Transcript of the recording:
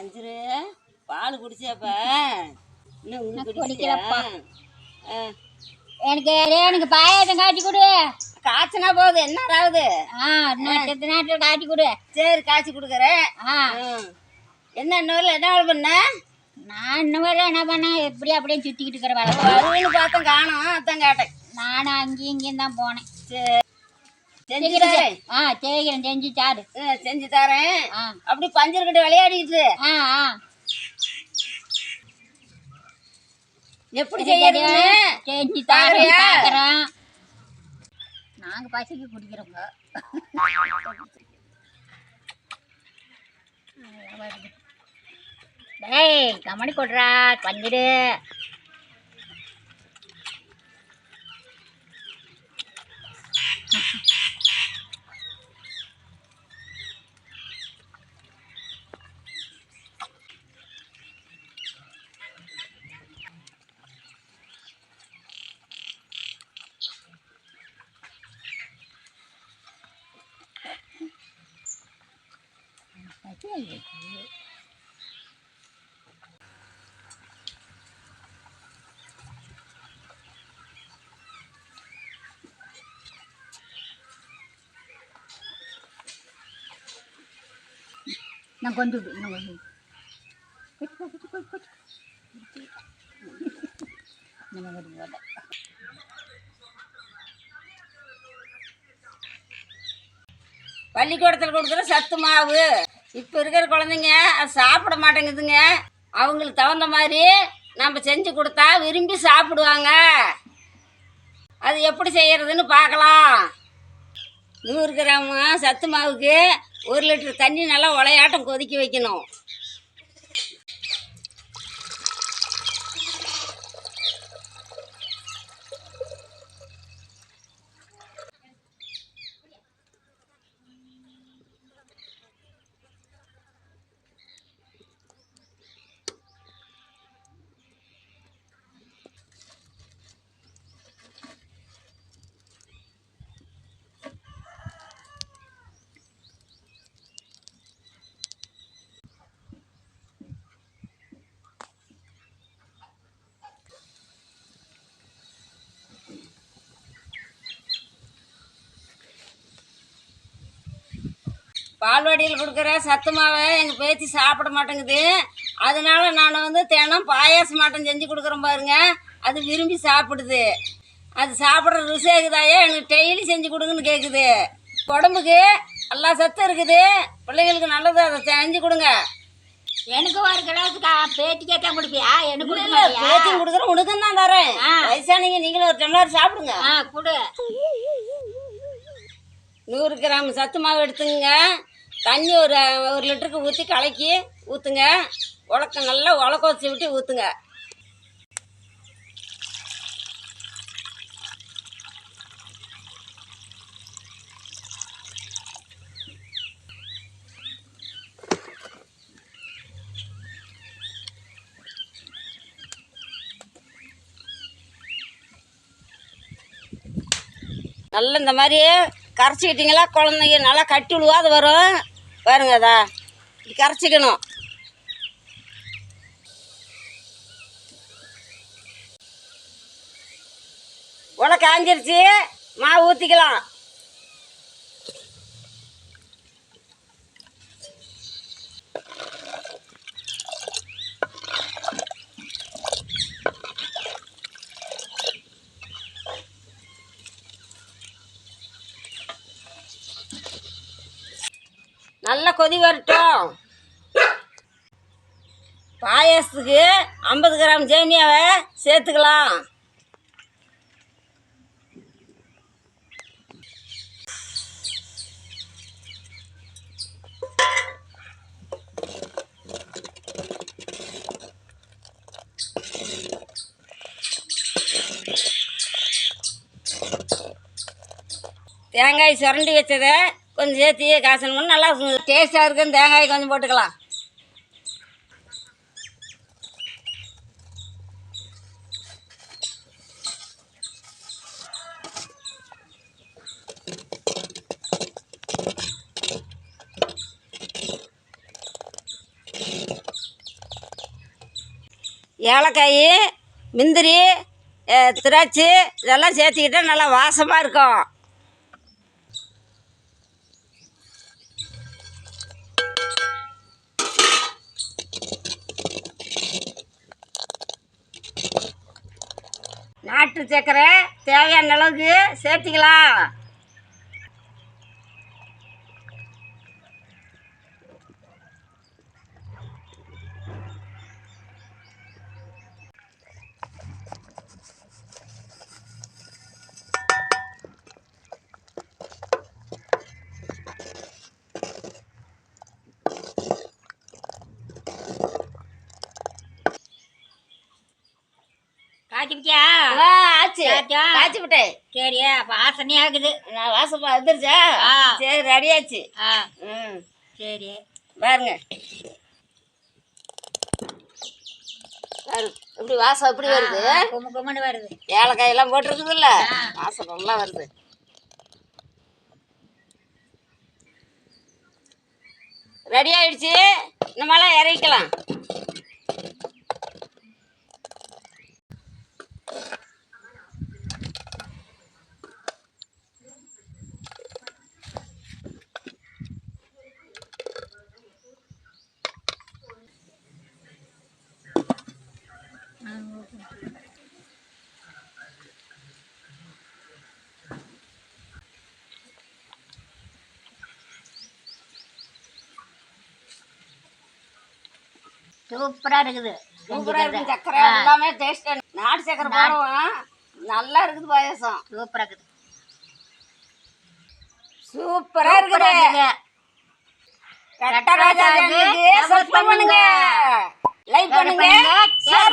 அஞ்சு பால் இன்னும் இன்னும். ஆ, எனக்கு எனக்கு பாயாசம் காட்டி கொடு. காய்ச்சினா போகுது என்ன ஆகுது ஆ இன்னும் நேரத்தில் காட்டி கொடு. சரி காய்ச்சி கொடுக்குறேன். ஆ. என்ன இன்னொரு என்ன வேலை பண்ண? நான் இன்னும் வரை என்ன பண்ணேன்? எப்படி அப்படியே சுற்றிக்கிட்டு இருக்கிற வேலை. வருவன்னு பார்த்தேன் காணோம் அதான் கேட்டேன். நானும் அங்கேயும் இங்கேயும் தான் போனேன். சரி. செஞ்சு தரேன். ஆ செய்கிறேன். செஞ்சு சாரு செஞ்சு தரேன். அப்படி பஞ்சர்கிட்ட விளையாடிட்டு ஆ ஆ. எப்படி செய்யறதுன்னு செஞ்சு பார்க்குறோம் நாங்கள் பசிக்கு குடிக்கிறோங்க. டேய் கமனி கொடுறா பஞ்சிடு நான் கொஞ்சம் இன்னும் கொஞ்சம். இன்னும் கொஞ்சம் போடு. பள்ளிக்கூடத்தில் கொடுக்குற சத்து மாவு இப்போ இருக்கிற குழந்தைங்க அது சாப்பிட மாட்டேங்குதுங்க. அவங்களுக்கு தகுந்த மாதிரி நம்ம செஞ்சு கொடுத்தா விரும்பி சாப்பிடுவாங்க. அது எப்படி செய்யறதுன்னு பார்க்கலாம். நூறு கிராம் சத்து மாவுக்கு ஒரு லிட்டர் தண்ணி நல்லா உலையாட்டம் கொதிக்க வைக்கணும். பால்வாடியில் கொடுக்குற சத்து மாவை எங்கள் பேத்தி சாப்பிட மாட்டேங்குது. அதனால நான் வந்து தினம் பாயாசம் மாட்டம் செஞ்சு கொடுக்குறேன் பாருங்க. அது விரும்பி சாப்பிடுது. அது சாப்பிட்ற ருசியாகுதாயே எனக்கு டெய்லி செஞ்சு கொடுங்கன்னு கேட்குது உடம்புக்கு எல்லா சத்தும் இருக்குது. பிள்ளைங்களுக்கு நல்லது அதை செஞ்சு கொடுங்க. எனக்கு ஒரு கிளாஸுக்கு பேட்டிக்கே தான் கொடுப்பியா? எனக்கு? பேத்தியும் கொடுக்குறேன் உனக்கும் தான் தரேன். ஆ. வயசானீங்க நீங்களும் ஒரு டம்ளர் சாப்பிடுங்க. ஆ கொடு. நூறு கிராம் சத்து மாவு எடுத்துங்க தண்ணி ஒரு ஒரு லிட்டருக்கு ஊற்றி கலக்கி ஊற்றுங்க உலக்க நல்லா உலக்க வச்சு விட்டு ஊற்றுங்க நல்லா இந்த மாதிரி கரைச்சிக்கிட்டிங்களா? குழந்தைங்க நல்லா கட்டி விழுவாது வரும். பாருங்க அதா. இப்படி கரைச்சிக்கணும். உலை காஞ்சிருச்சு. மாவு ஊற்றிக்கலாம் நல்லா கொதி வரட்டும். பாயாசத்துக்கு ஐம்பது கிராம் சேமியாவை சேர்த்துக்கலாம். தேங்காய் சுரண்டி வச்சதை கொஞ்சம் சேர்த்து காசணும் நல்லா டேஸ்ட்டாக இருக்குன்னு தேங்காய் கொஞ்சம் போட்டுக்கலாம். ஏலக்காய் முந்திரி திராட்சை இதெல்லாம் சேர்த்துக்கிட்டால் நல்லா வாசமாக இருக்கும். நாட்டு சர்க்கரை தேவையான அளவுக்கு சேர்த்திக்கலாம் காய்ச்சிப்பிட்டியா ஆ, காய்ச்சி விட்டேன் சரி அப்போ ஆசனையாக இருக்குது நான் வாசப்பா வந்துருச்சா. சரி ரெடியாச்சு ஆ. ம். சரி பாருங்க. பாரு இப்படி வாசம் எப்படி வருது? கும்மு கும்முன்னு வருது. ஏலக்காய் எல்லாம் போட்டிருக்குதுல்ல. வாசம் நல்லா வருது. ரெடி ஆயிடுச்சு? நம்மளாம் இறக்கலாம் சூப்பராக இருக்குது. சூப்பராக இருக்கும் சக்கரை எல்லாமே டேஸ்ட் நாட்டு சக்கரை போடுவோம் நல்லா இருக்குது பாயசம். சூப்பராக இருக்குது. சூப்பரா சூப்பரா இருக்குது இருக்குது கட்டராஜா சப்ஸ்கிரைப் பண்ணுங்க. லைக் பண்ணுங்க. பண்ணுங்க, ஷேர்